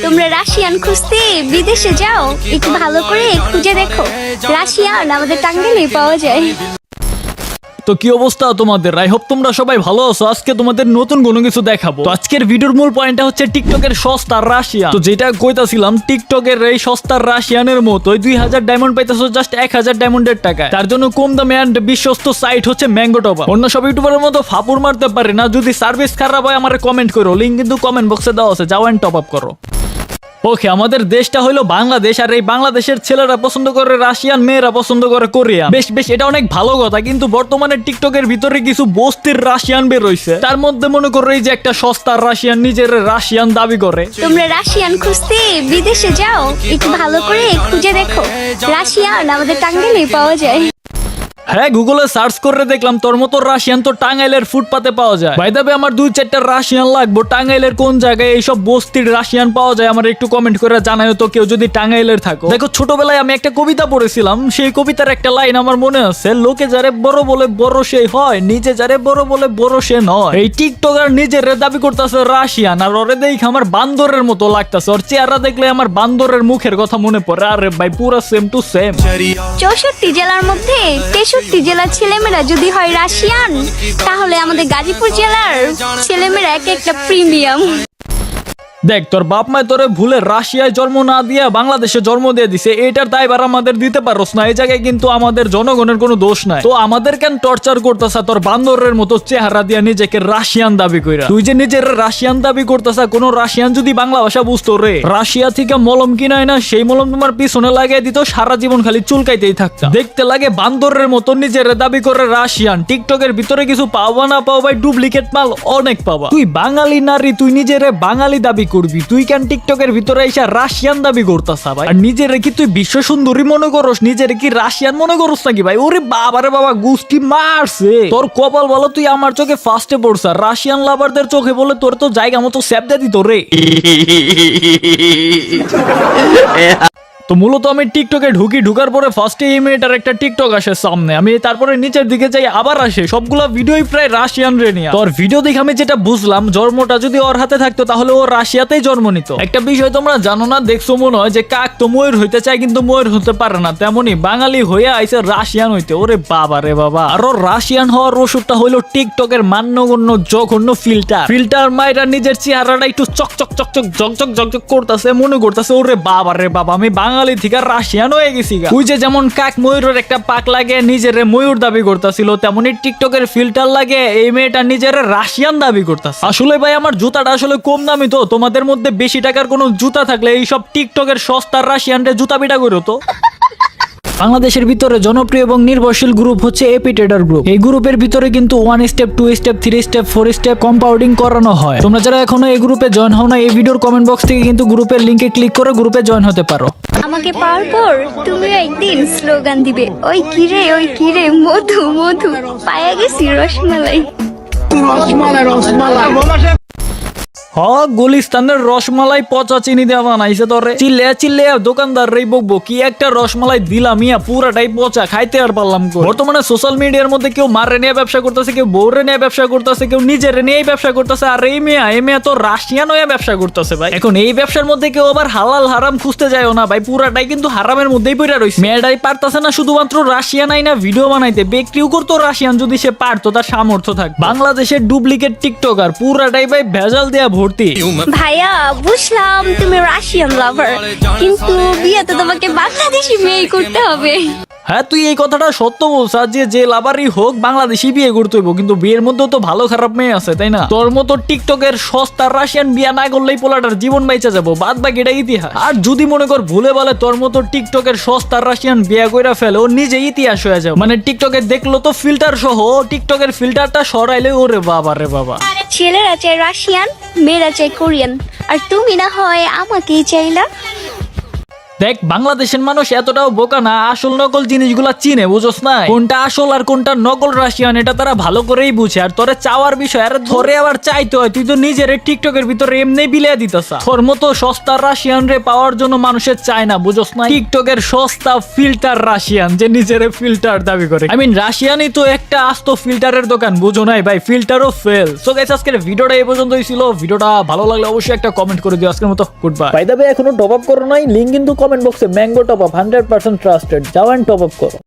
তোমরা রাশিয়ান খুঁজতে বিদেশে যাও, একটু ভালো করে খুঁজে দেখো। রাশিয়ান আমাদের টাঙ্গাইলে পাওয়া যায়। তো কি অবস্থা তোমাদের? আই হোপ তোমরা সবাই ভালো আছো? আজকে তোমাদের নতুন কোনো কিছু দেখাবো। আজকের ভিডিওর মূল পয়েন্টটা হচ্ছে টিকটকের সস্তার রাশিয়ান। তো যেটা কইতাছিলাম, টিকটকের এই সস্তার রাশিয়ানের মতো ওই দুই হাজার ডায়মন্ড পাইতেছো জাস্ট এক হাজার ডায়মন্ডের টাকা তার জন্য কম দামে অ্যান্ড বিশ্বস্ত সাইট হচ্ছে ম্যাঙ্গো টপ অন্য সব ইউটিউবারের মতো ফাপুর মারতে পারে না, যদি সার্ভিস খারাপ হয় আমার কমেন্ট করো। লিঙ্ক কিন্তু কমেন্ট বক্সে দেওয়া আছে। যাও অ্যান্ড টপ আপ করো। ওকে, আমাদের দেশটা হলো বাংলাদেশ, আর এই বাংলাদেশের ছেলেরা পছন্দ করে রাশিয়ান, মেয়েরা পছন্দ করে কোরিয়া বেশ বেশ, এটা অনেক ভালো কথা, কিন্তু বর্তমানে টিকটকের ভিতরে কিছু বস্তির রাশিয়ান বের হইছে। তার মধ্যে মনে করো এই যে একটা সস্তার রাশিয়ান নিজের রাশিয়ান দাবি করে। তোমরা রাশিয়ান খুঁজতে বিদেশে যাও, একটু ভালো করে খুঁজে দেখো। রাশিয়ান, আমাদের টাঙ্গাইলে পাওয়া যায়। হ্যাঁ গুগলে সার্চ করে দেখলাম তোর মতো রাশিয়ান তো টাঙ্গাইলের ফুটপাতে পাওয়া যায়। ভাই দাবে আমার দুই চারটা রাশিয়ান লাগবো। টাঙ্গাইলের কোন জায়গায় এইসব বস্তির রাশিয়ান পাওয়া যায়, আমার একটু কমেন্ট করে জানায় তো কেউ যদি টাঙ্গাইলের থাকো। দেখো, ছোটবেলায় আমি একটা কবিতা পড়েছিলাম, সেই কবিতার একটা লাইন আমার মনে আছে, লোকে যারে বড় বলে বড় সে হয়, নিজে যারে বড় বলে বড় সে নয়। এই টিকটকার নিজের দাবি করতেছে রাশিয়ান আর ওরে দেখে আমার বান্দরের মতো লাগতেছে। ওর চেহারা দেখলে আমার বান্দরের মুখের কথা মনে পড়ে। আরে ভাই, পুরো সেম টু সেম চৌষট্টি জেলার মধ্যে তেষট্টি জেলার ছেলেমেয়েরা যদি হয় রাশিয়ান তাহলে আমাদের গাজীপুর জেলার ছেলেমেয়েরা এক একটা প্রিমিয়াম। দেখ, তোর বাপ মায় তোরে ভুলে রাশিয়ায় জন্ম না দিয়ে বাংলাদেশে জন্ম দিয়ে দিছে এটার দায়বার আমাদের দিতে পারোস না। এই জায়গায় কিন্তু আমাদের জনগণের কোনো দোষ নাই। তো আমাদের কেন টর্চার করতেছ তোর বান্দরের মতো চেহারা দিয়ে নিজেকে রাশিয়ান দাবি কইরা? তুই যে নিজের রাশিয়ান দাবি করতেছ, কোন রাশিয়ান যদি বাংলা ভাষা বুঝতো রে, রাশিয়া থেকে মলম কিনায় না সেই মলম তোমার পিছনে লাগিয়ে দিত, সারা জীবন খালি চুলকাইতেই থাকতা। দেখতে লাগে বান্দরের মতো নিজের দাবি করে রাশিয়ান। টিকটকের ভিতরে কিছু পাওয়া না পাওয়া ভাই ডুপ্লিকেট মাল অনেক পাবা তুই বাঙালি নারী, তুই নিজেরে বাঙালি দাবি করবি? তুই কেন টিকটকের ভিতরে এসে রাশিয়ান দাবি করতাস ভাই? আর নিজের কি তুই বিশ্ব সুন্দরী মনে করস? নিজের কি রাশিয়ান মনে করস নাকি ভাই? ওরে বাবারে বাবা গুষ্টি মারছে। তোর কপাল বলো তুই আমার চোখে ফার্স্টে পড়ছ। রাশিয়ান লাভারদের চোখে বলে তোর তো জায়গা মতো স্যাপদা দিত রে। তো মূলত আমি টিকটকে ঢুকি, ঢুকার পরে ফার্স্টে এই মেয়েটার একটা টিকটক আসে সামনে। আমি তারপরে নিচের দিকে যাই, আবার আসে। সবগুলা ভিডিওই প্রায় রাশিয়ান রে নিয়ে তোর ভিডিও দেখে আমি যেটা বুঝলাম, জন্মটা যদি ওর হাতে থাকতো, তাহলে ও রাশিয়াতেই জন্ম নিত। একটা বিষয় তোমরা জানো না, দেখছ মনে হয় যে কাক তো ময়ূর হইতে চায়, কিন্তু ময়ূর হতে পারে না। তেমনি বাঙালি হয়ে আইসে রাশিয়ান হইতে। ওরে বাবা রে বাবা। আর ওর রাশিয়ান হওয়ার ওষুধটা হইল টিকটকের মান্যগণ্য জঘন্য ফিল্টার ফিল্টার মাইরা নিজের চেহারাটা একটু চকচক চকচক জকজক জকজক করতেছে, মনে করতেছে, ওরে বাবা রে বাবা, আমি বাঙালি থেকে রাশিয়ান হয়ে গেছি। ওই যে যেমন কাক ময়ূরের একটা পাক লাগে, নিজের ময়ূর দাবি করতেছিল, তেমনি টিকটকের ফিল্টার লাগে, এই মেয়েটা নিজের রাশিয়ান দাবি করতেছে আসলে ভাই, আমার জুতাটা আসলে কম দামি তো, তোমাদের মধ্যে বেশি টাকার কোনো জুতা থাকলে এইসব টিকটকের সস্তার রাশিয়ানরে জুতা বিটা করো তো বাংলাদেশের ভিতরে জনপ্রিয় এবং নির্ভরশীল গ্রুপ হচ্ছে এপি ট্রেডার গ্রুপ এই গ্রুপের ভিতরে কিন্তু one step two step three step four step compounding করানো হয়। তোমরা যারা এখনও এই গ্রুপে জয়েন হও না এই ভিডিওর কমেন্ট বক্স থেকে কিন্তু গ্রুপের লিংকে ক্লিক করে গ্রুপে জয়েন হতে পারো। আমাকে পাওয়ার পর তুমিও একদিন স্লোগান দিবে ওই কিরে ওই কিরে মধু মধু পায়া গেছি রসমালাই। রসমালাই রসমালাই। হ গুলিস্তানের রসমালাই পচা চিনি দেওয়া বানাইছে তোরে। চিল্লে চিল্লে দোকানদার রে বকবো, কি একটা রসমালাই দিলাম ইয়া পুরাটাই পচা, খাইতে আর পারলাম বর্তমানে সোশ্যাল মিডিয়ার মধ্যে কেউ মারে নিয়ে ব্যবসা করতেছে, কেউ বউরে নিয়ে ব্যবসা করতেছে, কেউ নিজের নিয়েই ব্যবসা করতেছে, আর এই মেয়া এই মেয়া তো রাশিয়ান হয়ে ব্যবসা করতেছে ভাই। এখন এই ব্যবসার মধ্যে কেউ আবার হালাল হারাম খুঁজতে যায়ও না ভাই, পুরাটাই কিন্তু হারামের মধ্যেই পড়ে রয়েছে মেয়েটাই পারতাছে না শুধুমাত্র রাশিয়ান আইনা ভিডিও বানাইতে বিক্রিও করতো রাশিয়ান, যদি সে পারতো তার সামর্থ্য থাক বাংলাদেশের ডুপ্লিকেট টিকটকার, পুরাটাই ভাই ভেজাল দেয়া ভর্তি ভাইয়া বুঝলাম তুমি রাশিয়ান লাভার কিন্তু বিয়েতে তোমাকে বাংলাদেশি মেয়ে করতে হবে। হ্যাঁ তুই এই কথাটা সত্য বলছা যে যে লাভারই হোক বাংলাদেশি বিয়ে করতে হইব। কিন্তু বিয়ের মধ্যেও তো ভালো খারাপ মেয়ে আছে, তাই না? তোর মতো টিকটকের সস্তার রাশিয়ান বিয়া না করলেই পোলাটার জীবন বাইচা যাব, বাদ বাকি এটা ইতিহাস। আর যদি মনে কর ভুলে বলে তোর মতো টিকটকের সস্তার রাশিয়ান বিয়া কইরা ফেলে, ও নিজে ইতিহাস হয়ে যাবে। মানে টিকটকে দেখল তো ফিল্টার সহ, টিকটকের ফিল্টারটা সরাইলে, ওরে বাবা রে বাবা। ছেলেরা চাই রাশিয়ান মেয়েরা চাই কোরিয়ান আর তুমি না হয় আমাকেই চাইলা দেখ, বাংলাদেশের মানুষ এতটাও বোকা না, আসল নকল জিনিসগুলা চিনে, বুঝোস না কোনটা আসল আর কোনটা নকল রাশিয়ান, এটা তারা ভালো করেই বুঝে। আর তোরে চাওয়ার বিষয়, আর ধরে আবার চাইতে হয়, তুই তো নিজের টিকটকের ভিতরে এমনি বিলিয়ে দিতেছ। তোর মতো সস্তা রাশিয়ান রে পাওয়ার জন্য মানুষের চায় না, বুঝোস না টিকটকের সস্তা ফিল্টার রাশিয়ান, যে নিজের ফিল্টার দাবি করে। আই মিন রাশিয়ানই তো একটা আস্ত ফিল্টারের দোকান, বুঝো নাই ভাই, ফিল্টারও ফেল সো গাইস আজকের ভিডিওটা এই পর্যন্তই ছিল। ভিডিওটা ভালো লাগলে অবশ্যই একটা কমেন্ট করে দিও। আজকের মতো গুড বাই বাই দ্য এখনও টপ আপ করো নাই লিঙ্ক কিন্তু কমেন্ট বক্সে mango top up hundred percent trusted যাও অ্যান্ড টপ আপ করো।